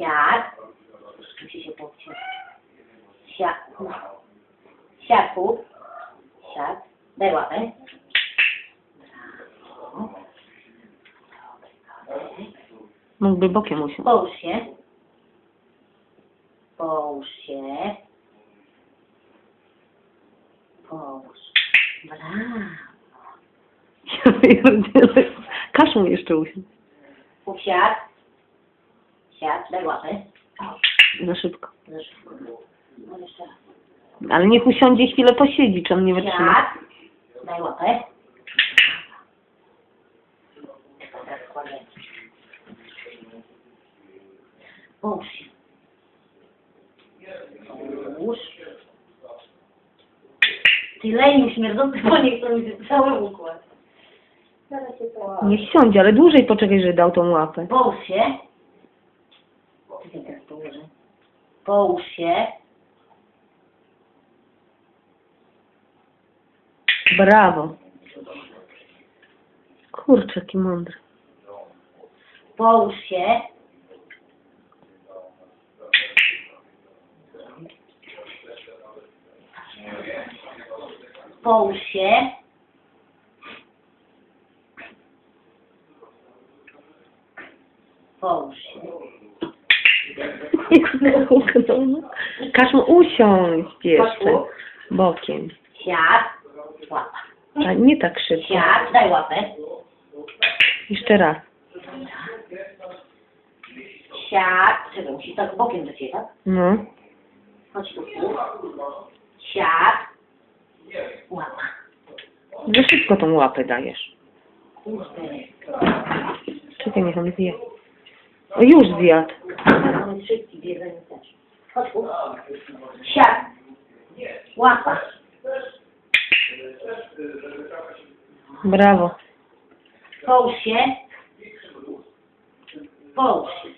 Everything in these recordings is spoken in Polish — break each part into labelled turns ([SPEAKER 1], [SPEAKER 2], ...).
[SPEAKER 1] Siad. Musi się powciąć. Siad. No. Siad tu. Siad. Daj łapę.
[SPEAKER 2] Mógłby bokiem usiąść.
[SPEAKER 1] Połóż się. Połóż się. Połóż. Brawo.
[SPEAKER 2] Ja pierdzielę. Każ mu jeszcze usiąść.
[SPEAKER 1] Usiadł. Siadł, daj łapę.
[SPEAKER 2] Za szybko.
[SPEAKER 1] Za szybko. No jeszcze raz.
[SPEAKER 2] Ale niech usiądzie i chwilę posiedzi, czy on nie wytrzyma.
[SPEAKER 1] Siadł. Daj łapę. Teraz kładę. Połóż się. Połóż. Ty leniu śmierdzący, bo nie chcą mi się cały układ. Zaraz się.
[SPEAKER 2] Niech siądzie, ale dłużej poczekaj, żeby dał tą łapę.
[SPEAKER 1] Połóż się. Czekaj, teraz położę. Połóż się.
[SPEAKER 2] Brawo. Kurczę, jaki mądry.
[SPEAKER 1] Połóż się. Połóż się. Połóż się.
[SPEAKER 2] Każ mu usiąść jeszcze. Bokiem.
[SPEAKER 1] Siad. Łapa.
[SPEAKER 2] A nie tak szybko.
[SPEAKER 1] Siad. Daj łapę.
[SPEAKER 2] Jeszcze raz.
[SPEAKER 1] Siad. Czekaj, musisz tak bokiem do ciebie, tak?
[SPEAKER 2] No.
[SPEAKER 1] Chodź tu. Siad. Łapa.
[SPEAKER 2] Za szybko tą łapę dajesz.
[SPEAKER 1] Kurde.
[SPEAKER 2] Czekaj, niech on zje. O, już zjadł.
[SPEAKER 1] Mamy szybki bieganie też. Chodź tu. Siad. Łapa.
[SPEAKER 2] Brawo.
[SPEAKER 1] Połóż się. Połóż się.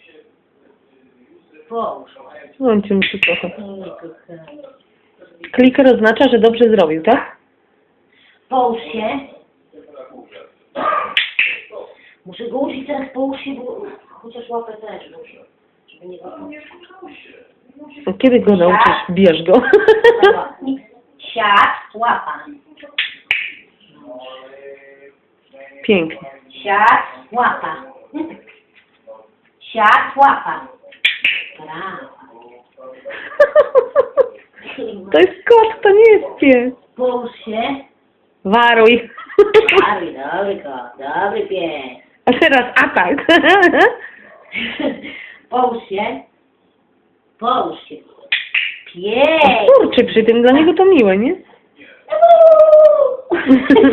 [SPEAKER 1] Połóż.
[SPEAKER 2] Łączy mi się trochę. Kliker oznacza, że dobrze zrobił, tak?
[SPEAKER 1] Połóż się. Muszę go uczyć teraz połóż się, bo chociaż łapę też muszę. Żeby nie
[SPEAKER 2] Kiedy go nauczysz? Bierz go.
[SPEAKER 1] Siad, łapa.
[SPEAKER 2] Pięknie.
[SPEAKER 1] Siad, łapa. Siad, łapa. Brawo.
[SPEAKER 2] To jest kot, to nie jest pies.
[SPEAKER 1] Połóż się.
[SPEAKER 2] Waruj.
[SPEAKER 1] Dobry, dobry kot, dobry pies.
[SPEAKER 2] A teraz atak.
[SPEAKER 1] Połóż się. Połóż się. Pies.
[SPEAKER 2] Kurczy przy tym, dla niego to miłe, nie?